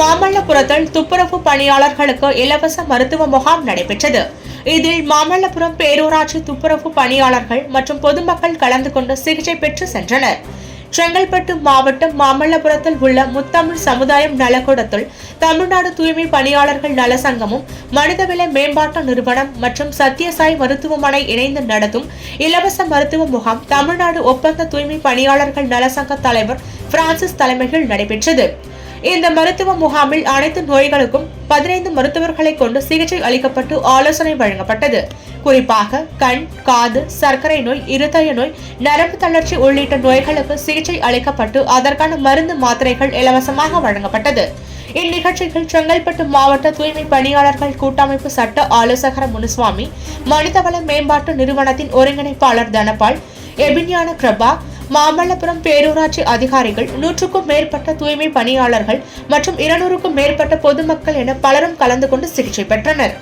மாமல்லபுரத்தில் துப்புரவு பணியாளர்களுக்கு இலவச மருத்துவ முகாம் நடைபெற்றது. இதில் மாமல்லபுரம் பேரூராட்சி துப்புரவு பணியாளர்கள் மற்றும் பொதுமக்கள் கலந்து கொண்டு சிகிச்சை பெற்று சென்றனர். செங்கல்பட்டு மாவட்டம் மாமல்லபுரத்தில் உள்ள முத்தமிழ் சமுதாயம் நலக்கூடத்தில் தமிழ்நாடு தூய்மை பணியாளர்கள் நல சங்கமும் மனிதவள மேம்பாட்டு நிறுவனம் மற்றும் சத்யசாய் மருத்துவமனை இணைந்து நடத்தும் இலவச மருத்துவ முகாம் தமிழ்நாடு ஒப்பந்த தூய்மை பணியாளர்கள் நல சங்க தலைவர் பிரான்சிஸ் தலைமையில் நடைபெற்றது. இந்த மருத்துவ முகாமில் அனைத்து நோய்களுக்கும் பதினைந்து மருத்துவர்களை கொண்டு சிகிச்சை அளிக்கப்பட்டு ஆலோசனை வழங்கப்பட்டது. குறிப்பாக கண் காது சர்க்கரை நோய் இருதய நோய் நரம்பு தளர்ச்சி உள்ளிட்ட நோய்களுக்கு சிகிச்சை அளிக்கப்பட்டு அதற்கான மருந்து மாத்திரைகள் இலவசமாக வழங்கப்பட்டது. இந்நிகழ்ச்சியில் செங்கல்பட்டு மாவட்ட தூய்மை பணியாளர்கள் கூட்டமைப்பு சட்ட ஆலோசகர் முனுசுவாமி மனிதவள மேம்பாட்டு நிறுவனத்தின் ஒருங்கிணைப்பாளர் தனபால் எபிஞான கிரபா மாமல்லபுரம் பேரூராட்சி அதிகாரிகள் நூற்றுக்கும் மேற்பட்ட தூய்மை பணியாளர்கள் மற்றும் இருநூறுக்கும் மேற்பட்ட பொதுமக்கள் என பலரும் கலந்து கொண்டு சிகிச்சை பெற்றனர்.